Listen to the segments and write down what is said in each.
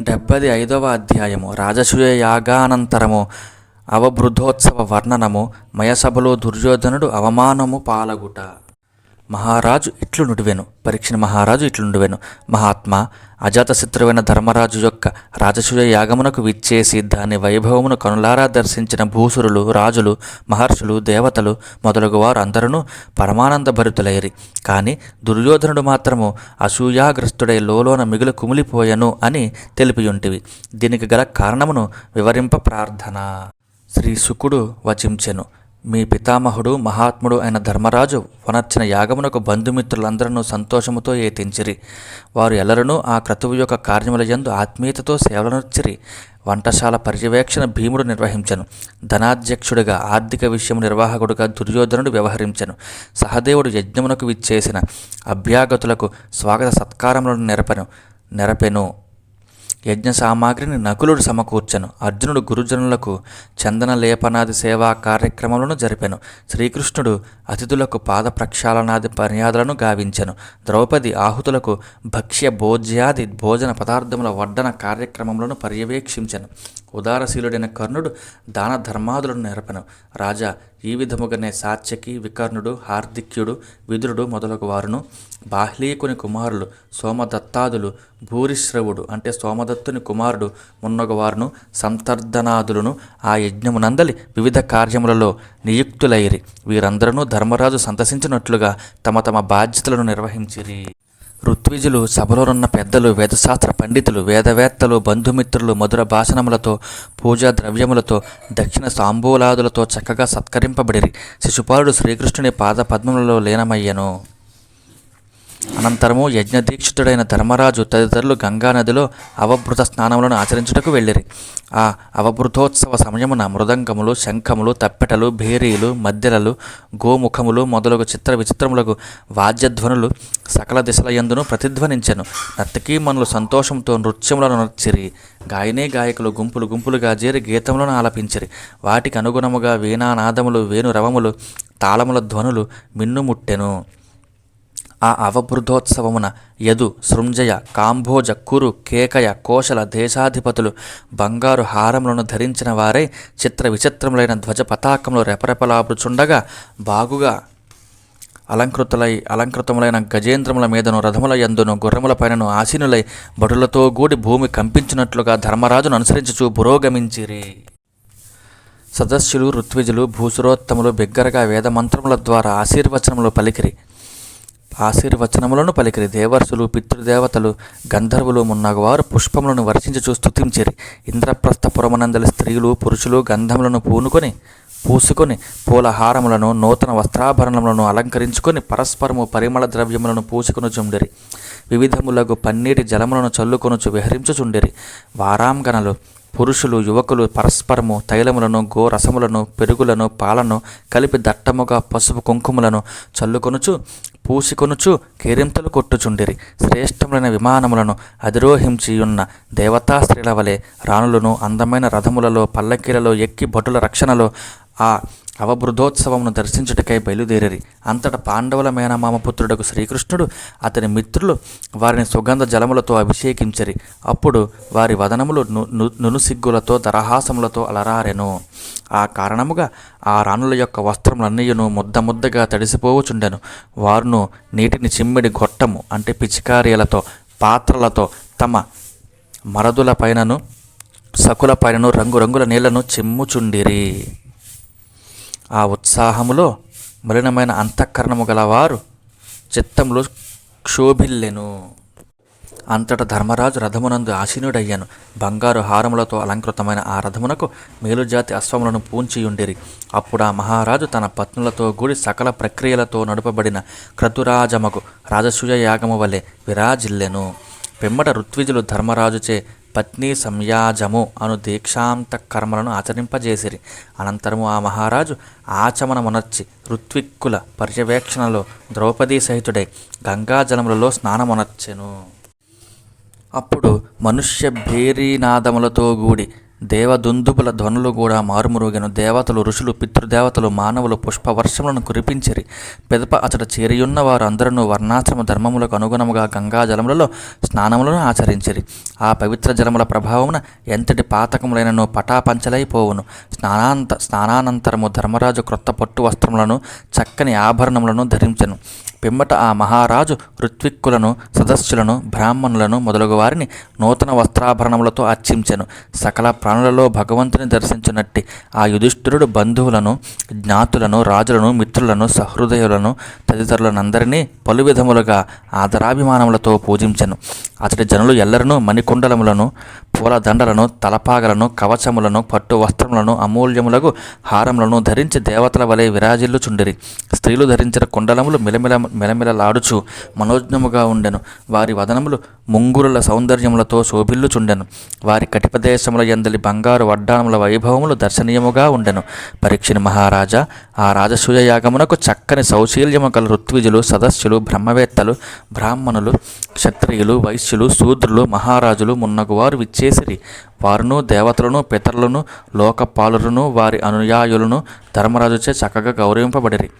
డెబ్బది ఐదవ అధ్యాయము. రాజసూయ యాగానంతరము అవబృధోత్సవ వర్ణనము మయసభలో దుర్యోధనుడు అవమానము పాలగుట. మహారాజు ఇట్లు నుడివెను పరీక్షణ మహారాజు ఇట్లు నుడివెను మహాత్మా అజాతశత్రువైన ధర్మరాజు యొక్క రాజసూయ యాగమునకు విచ్చేసి దాని వైభవమును కనులారా దర్శించిన భూసురులు రాజులు మహర్షులు దేవతలు మొదలగు వారు అందరూ పరమానంద భరితులైరి కానీ దుర్యోధనుడు మాత్రము అసూయాగ్రస్తుడై లోలోన మిగులు కుమిలిపోయెను అని తెలిపియుంటివి. దీనికి గల కారణమును వివరింప ప్రార్థన. శ్రీ శుకుడు వచించెను. మీ పితామహుడు మహాత్ముడు అయిన ధర్మరాజు వనర్చిన యాగమునకు బంధుమిత్రులందరూ సంతోషముతో ఏతించిరి వారు ఎల్లరనూ ఆ క్రతువు యొక్క కార్యముల యందు ఆత్మీయతతో సేవలనొచ్చిరి వంటశాల పర్యవేక్షణ భీముడు నిర్వహించను. ధనాధ్యక్షుడిగా ఆర్థిక విషయం నిర్వాహకుడుగా దుర్యోధనుడు వ్యవహరించెను. సహదేవుడు యజ్ఞమునకు విచ్చేసిన అభ్యాగతులకు స్వాగత సత్కారములను నెరపెను. నెరపెను. యజ్ఞ సామాగ్రిని నకులుడు సమకూర్చను. అర్జునుడు గురుజనులకు చందన లేపనాది సేవా కార్యక్రమములను జరిపెను. శ్రీకృష్ణుడు అతిథులకు పాద ప్రక్షాళనాది మర్యాదలను గావించెను. ద్రౌపది ఆహుతులకు భక్ష్య భోజ్యాది భోజన పదార్థముల వడ్డన కార్యక్రమములను పర్యవేక్షించెను. ఉదారశీలుడైన కర్ణుడు దాన ధర్మాదులను నెరపెను. రాజా ఈ విధముగానే సాత్యకి వికర్ణుడు హార్దిక్యుడు విదురుడు మొదలగు వారును బాహ్లీకుని కుమారులు సోమదత్తాదులు భూరిశ్రవుడు అంటే సోమదత్తుని కుమారుడు మున్నగవారును సంతర్ధనాదులను ఆ యజ్ఞమునందలి వివిధ కార్యములలో నియుక్తులైరి. వీరందరూ ధర్మరాజు సంతసించినట్లుగా తమ తమ బాధ్యతలను నిర్వహించిరి. ఋత్విజులు సభలోనున్న పెద్దలు వేదశాస్త్ర పండితులు వేదవేత్తలు బంధుమిత్రులు మధుర భాషణములతో పూజా ద్రవ్యములతో దక్షిణ సాంబూలాదులతో చక్కగా సత్కరింపబడిరి. శిశుపాలుడు శ్రీకృష్ణుని పాద పద్మములలో లీనమయ్యను. అనంతరము యజ్ఞదీక్షితుడైన ధర్మరాజు తదితరులు గంగానదిలో అవభృత స్నానములను ఆచరించుటకు వెళ్ళిరి. ఆ అవభృతోత్సవ సమయమున మృదంగములు శంఖములు తప్పెటలు భేరీలు మద్దెలలు గోముఖములు మొదలగు చిత్ర విచిత్రములకు వాద్యధ్వనులు సకల దిశల యందును ప్రతిధ్వనించెను. నర్తకీమణులు సంతోషంతో నృత్యములను నర్చిరి. గాయనే గాయకులు గుంపులు గుంపులుగా చేరి గీతములను ఆలపించిరి. వాటికి అనుగుణముగా వీణానాదములు వేణురవములు తాళముల ధ్వనులు మిన్నుముట్టెను. ఆ అవబృధోత్సవమున యదు సృంజయ కాంభోజ కురు కేకయ కోశల దేశాధిపతులు బంగారు హారములను ధరించిన వారే చిత్ర విచిత్రములైన ధ్వజ పతాకములు రెపరెపలాబుచుండగా బాగుగా అలంకృతులై అలంకృతములైన గజేంద్రముల మీదను రథముల యందును గుర్రముల పైనను ఆసీనులై బడులతో గూడి భూమి కంపించినట్లుగా ధర్మరాజును అనుసరించుచు పురోగమించిరి. సదస్సులు ఋత్విజులు భూసురోత్తములు బిగ్గరగా వేదమంత్రముల ద్వారా ఆశీర్వచనములు పలికిరి. ఆశీర్వచనములను పలికిరి. దేవర్సులు పితృదేవతలు గంధర్వులు మున్నగవారు పుష్పములను వర్షించుచూ స్తుతించిరి. ఇంద్రప్రస్థపురమనందలి స్త్రీలు పురుషులు గంధములను పూనుకొని పూసుకొని పూలహారములను నూతన వస్త్రాభరణములను అలంకరించుకొని పరస్పరము పరిమళ ద్రవ్యములను పూసుకొని చుండిరి. వివిధములకు పన్నీటి జలములను చల్లుకొనుచు విహరించుచుండిరి. వారాంగణలు పురుషులు యువకులు పరస్పరము తైలములను గోరసములను పెరుగులను పాలను కలిపి దట్టముగా పసుపు కుంకుమలను చల్లుకొనుచు పూసికొనుచు కేరింతలు కొట్టుచుండిరి. శ్రేష్టములైన విమానములను అధిరోహించి ఉన్న దేవతా స్త్రీల వలె రాణులను అందమైన రథములలో పల్లకీలలో ఎక్కి భటుల రక్షణలో ఆ అవబృధోత్సవమును దర్శించుటకై బయలుదేరిరి. అంతట పాండవుల మేనమామపుత్రుడకు శ్రీకృష్ణుడు అతని మిత్రులు వారిని సుగంధ జలములతో అభిషేకించరి. అప్పుడు వారి వదనములు ను నునుసిగ్గులతో దరహాసములతో అలరారెను. ఆ కారణముగా ఆ రాణుల యొక్క వస్త్రములన్నీయును ముద్ద ముద్దగా తడిసిపోవుచుండెను. వారును నీటిని చిమ్మిడి గొట్టము అంటే పిచికారీలతో పాత్రలతో తమ మరదుల పైనను సకుల పైనను రంగురంగుల నీళ్ళను చిమ్ముచుండిరి. ఆ ఉత్సాహములో మలినమైన అంతఃకరణము గలవారు చిత్తంలో క్షోభిల్లెను. అంతట ధర్మరాజు రథమునందు ఆసీనుడయ్యాను. బంగారు హారములతో అలంకృతమైన ఆ రథమునకు మేలుజాతి అశ్వములను పూంచియుండిరి. అప్పుడు ఆ మహారాజు తన పత్నులతో కూడి సకల ప్రక్రియలతో నడుపబడిన క్రతురాజమకు రాజసూయ యాగము వలె విరాజిల్లెను. పిమ్మట ఋత్విజులు ధర్మరాజుచే పత్ని సంయాజము అను దీక్షాంత కర్మలను ఆచరింపజేసిరి. అనంతరము ఆ మహారాజు ఆచమనమునర్చి ఋత్విక్కుల పర్యవేక్షణలో ద్రౌపదీ సహితుడై గంగాజలములలో స్నానమునర్చెను. అప్పుడు మనుష్య భేరీనాదములతో గూడి దేవదుందుబుల ధ్వనులు కూడా మారుమురుగెను దేవతలు ఋషులు పితృదేవతలు మానవులు పుష్పవర్షములను కురిపించిరి. పెదప అతడు చేరియున్న వారు అందరూ వర్ణాశ్రమ ధర్మములకు అనుగుణముగా గంగా జలములలో స్నానములను ఆచరించిరి. ఆ పవిత్ర జలముల ప్రభావమున ఎంతటి పాతకములైనను పటాపంచలైపోవును. స్నానాంత స్నానానంతరము ధర్మరాజు క్రొత్త పట్టు వస్త్రములను చక్కని ఆభరణములను ధరించెను. పిమ్మట ఆ మహారాజు ఋత్విక్కులను సదస్సులను బ్రాహ్మణులను మొదలగు వారిని నూతన వస్త్రాభరణములతో అర్చించెను. సకల ప్రాణులలో భగవంతుని దర్శించినట్టి ఆ యుధిష్ఠిరుడు బంధువులను జ్ఞాతులను రాజులను మిత్రులను సహృదయులను తదితరులనందరినీ పలు విధములుగా ఆదరాభిమానములతో పూజించెను. అతడి జనులు ఎల్లరనూ మణికుండలములను పూలదండలను తలపాగలను కవచములను పట్టు వస్త్రములను అమూల్యములకు హారములను ధరించి దేవతల వలె విరాజిల్లుచుండిరి. స్త్రీలు ధరించిన కుండలములు మిలమిల మిలమిలలాడుచు మనోజ్ఞముగా ఉండెను. వారి వదనములు ముంగురుల సౌందర్యములతో శోభిల్లుచుండెను. వారి కటిపదేశముల ఎందలి బంగారు వడ్డానముల వైభవములు దర్శనీయముగా ఉండెను. పరీక్షని మహారాజా ఆ రాజసూయ యాగమునకు చక్కని సౌశీల్యము గల ఋత్విజులు సదస్సులు బ్రహ్మవేత్తలు బ్రాహ్మణులు క్షత్రియులు వైశ్యులు శూద్రులు మహారాజులు మున్నగువారు విచ్చేసిరి. వారును దేవతలను పితరులను లోకపాలులను వారి అనుయాయులను ధర్మరాజుచే చక్కగా గౌరవింపబడిరి.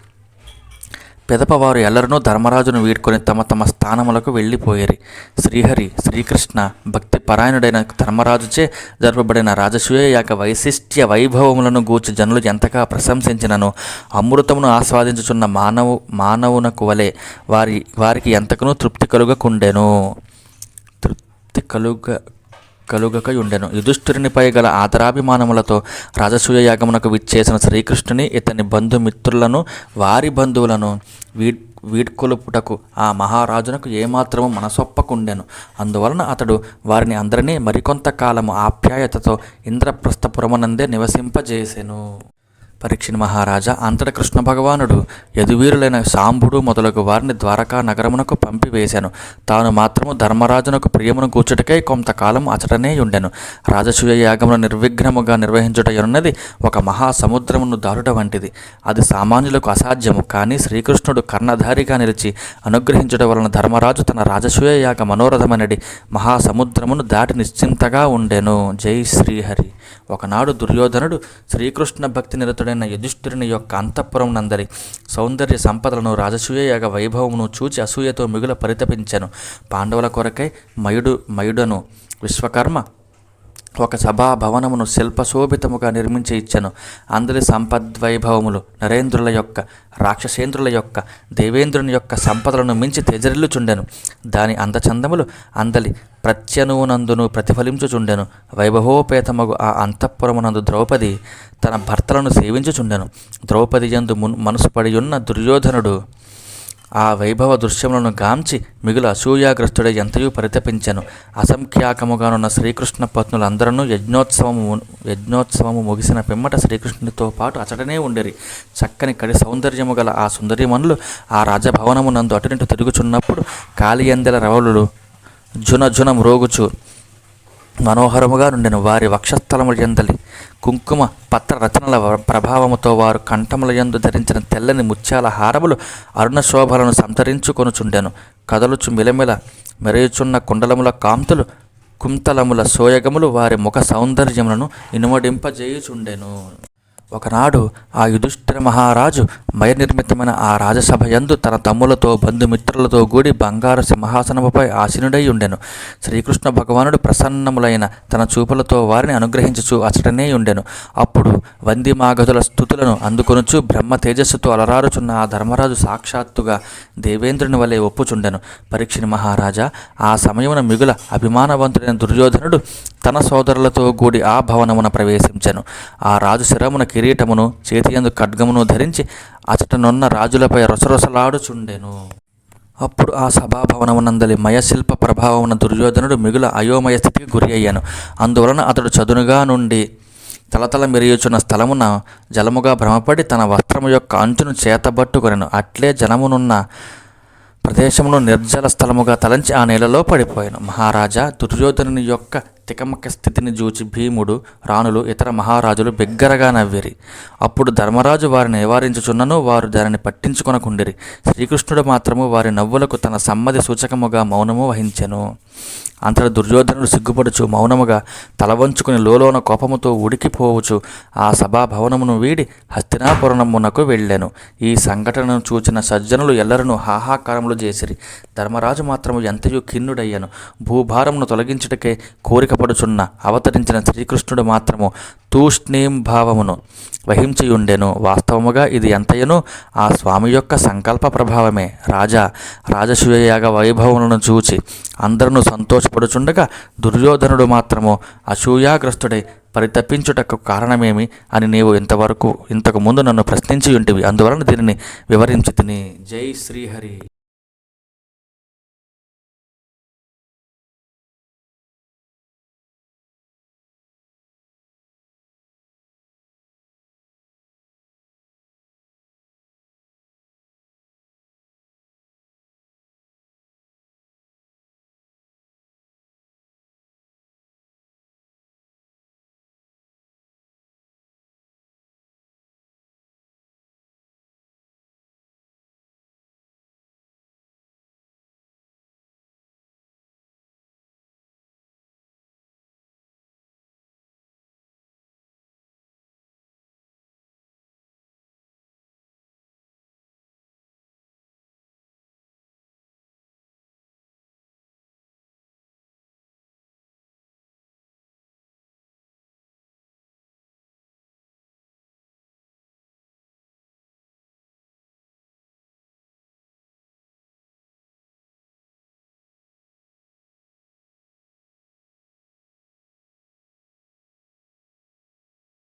పెదపవారు ఎల్లరనూ ధర్మరాజును వీడ్కొని తమ తమ స్థానములకు వెళ్ళిపోయేరి. శ్రీహరి శ్రీకృష్ణ భక్తి పరాయణుడైన ధర్మరాజుచే జరపబడిన రాజసూయ యాక వైశిష్ట్య వైభవములను గూర్చి జనులు ఎంతగా ప్రశంసించినను అమృతమును ఆస్వాదించుచున్న మానవు మానవునకు వలె వారి వారికి ఎంతకునూ తృప్తి కలుగకుండెను. తృప్తి కలుగ కలుగక ఉండెను. యుధిష్ఠిరునిపై గల ఆదరాభిమానములతో రాజసూయ యాగమునకు విచ్చేసిన శ్రీకృష్ణుని ఇతని బంధుమిత్రులను వారి బంధువులను వీడ్ వీడ్కొలుపుటకు ఆ మహారాజునకు ఏమాత్రము మనసొప్పకుండెను. అందువలన అతడు వారిని అందరినీ మరికొంతకాలము ఆప్యాయతతో ఇంద్రప్రస్థపురమునందే నివసింపజేసెను. పరీక్షని మహారాజా అంతట కృష్ణ భగవానుడు యదువీరులైన సాంబుడు మొదలగు వారిని ద్వారకా నగరమునకు పంపివేశాను. తాను మాత్రము ధర్మరాజునకు ప్రియమును కూర్చుటకై కొంతకాలం అచటనే ఉండెను రాజసూయ యాగమును నిర్విఘ్నముగా నిర్వహించుటయనున్నది ఒక మహాసముద్రమును దారుట వంటిది. అది సామాన్యులకు అసాధ్యము కానీ శ్రీకృష్ణుడు కర్ణధారిగా నిలిచి అనుగ్రహించుట వలన ధర్మరాజు తన రాజసూయ యాగ మనోరథమనడి మహాసముద్రమును దాటి నిశ్చింతగా ఉండెను. జై శ్రీహరి. ఒకనాడు దుర్యోధనుడు శ్రీకృష్ణ భక్తి నిరతుడైన యుధిష్ఠిరుని యొక్క అంతఃపురం నందరి సౌందర్య సంపదలను రాజసూయయాగ వైభవమును చూచి అసూయతో మిగుల పరితపించాను. పాండవుల కొరకై మయుడు మయుడను విశ్వకర్మ ఒక సభా భవనమును శిల్పశోభితముగా నిర్మించి ఇచ్చను. అందరి సంపద్వైభవములు నరేంద్రుల యొక్క రాక్షసేంద్రుల యొక్క దేవేంద్రుని యొక్క సంపదలను మించి తెజరిల్లుచుండెను. దాని అందచందములు అందలి ప్రత్యనువునందును ప్రతిఫలించుచుండెను. వైభవోపేతమగు ఆ అంతఃపురమునందు ద్రౌపది తన భర్తలను సేవించుచుండెను. ద్రౌపది యందు మున్ మనసు పడియున్న దుర్యోధనుడు ఆ వైభవ దృశ్యములను గాంచి మిగులు అసూయాగ్రస్తుడై ఎంతయూ పరితపించెను. అసంఖ్యాకముగానున్న శ్రీకృష్ణ పత్నులందరూ యజ్ఞోత్సవము యజ్ఞోత్సవము ముగిసిన పిమ్మట శ్రీకృష్ణునితో పాటు అచటనే ఉండేరి. చక్కని కడి సౌందర్యము గల ఆ సుందరిమణులు ఆ రాజభవనమునందు అటునిటు తిరుగుచున్నప్పుడు కాళియందెల రవళులు జున జున మ్రోగుచు మనోహరముగా నుండెను వారి వక్షస్థలముల ఎందలి కుంకుమ పత్ర రచనల ప్రభావముతో వారు కంఠముల యందు ధరించిన తెల్లని ముత్యాల హారములు అరుణ శోభలను సంతరించుకొనుచుండెను. కదలుచు మిలమిల మెరయుచున్న కుండలముల కాంతులు కుంతలముల సోయగములు వారి ముఖ సౌందర్యములను ఇనుమడింపజేయుచుండెను. ఒకనాడు ఆ యుధిష్ఠిర మహారాజు మయ నిర్మితమైన ఆ రాజసభ యందు తన తమ్ములతో బంధుమిత్రులతో కూడి బంగారు సింహాసనముపై ఆసీనుడై ఉండెను. శ్రీకృష్ణ భగవానుడు ప్రసన్నములైన తన చూపులతో వారిని అనుగ్రహించుచు అచటనే ఉండెను. అప్పుడు వందిమాగధుల స్థుతులను అందుకొనుచు బ్రహ్మ తేజస్సుతో అలరారుచున్న ఆ ధర్మరాజు సాక్షాత్తుగా దేవేంద్రుని వలె ఒప్పుచుండెను. పరీక్షిని మహారాజా ఆ సమయమున మిగుల అభిమానవంతుడైన దుర్యోధనుడు తన సోదరులతో కూడి ఆ భవనమున ప్రవేశించెను. ఆ రాజు శిరమున కిరీటమును చేతియందు ఖడ్గమును ధరించి అచటనున్న రాజులపై రొసరొసలాడుచుండెను. అప్పుడు ఆ సభాభవనమునందలి మయశిల్ప ప్రభావమున దుర్యోధనుడు మిగుల అయోమయ స్థితికి గురి అయ్యాను అందువలన అతడు చదునుగా నుండి తలతల మెరియుచున్న స్థలమున జలముగా భ్రమపడి తన వస్త్రము యొక్క అంచును చేతబట్టుకొనెను. అట్లే జనమునున్న ప్రదేశమును నిర్జల స్థలముగా తలంచి ఆ నేలలో పడిపోయాను. మహారాజా దుర్యోధనుని యొక్క తికమక స్థితిని చూచి భీముడు రాణులు ఇతర మహారాజులు బిగ్గరగా నవ్విరి. అప్పుడు ధర్మరాజు వారిని నివారించుచున్నను వారు దానిని పట్టించుకొనకుండిరి. శ్రీకృష్ణుడు మాత్రము వారి నవ్వులకు తన సమ్మతి సూచకముగా మౌనము వహించెను. అంతటి దుర్యోధనుడు సిగ్గుపడుచు మౌనముగా తలవంచుకుని లోలోన కోపముతో ఉడికిపోవచ్చు ఆ సభాభవనమును వీడి హస్తినాపురణమునకు వెళ్ళాను. ఈ సంఘటనను చూచిన సజ్జనులు ఎల్లరను హాహాకారములు చేసిరి. ధర్మరాజు మాత్రము ఎంతయు కిన్నుడయ్యాను భూభారమును తొలగించుటకే కోరికపడుచున్న అవతరించిన శ్రీకృష్ణుడు మాత్రము తూష్ణీం భావమును వహించియుండెను. వాస్తవముగా ఇది ఎంతయను? ఆ స్వామి యొక్క సంకల్ప ప్రభావమే. రాజా రాజసూయయాగ వైభవములను చూచి అందరూ సంతోషపడుచుండగా దుర్యోధనుడు మాత్రము అసూయాగ్రస్తుడై పరితపించుటకు కారణమేమి అని నీవు ఇంతవరకు ఇంతకు ముందు నన్ను ప్రశ్నించి ఉంటివి అందువలన దీనిని వివరించి తిని. జై శ్రీహరి.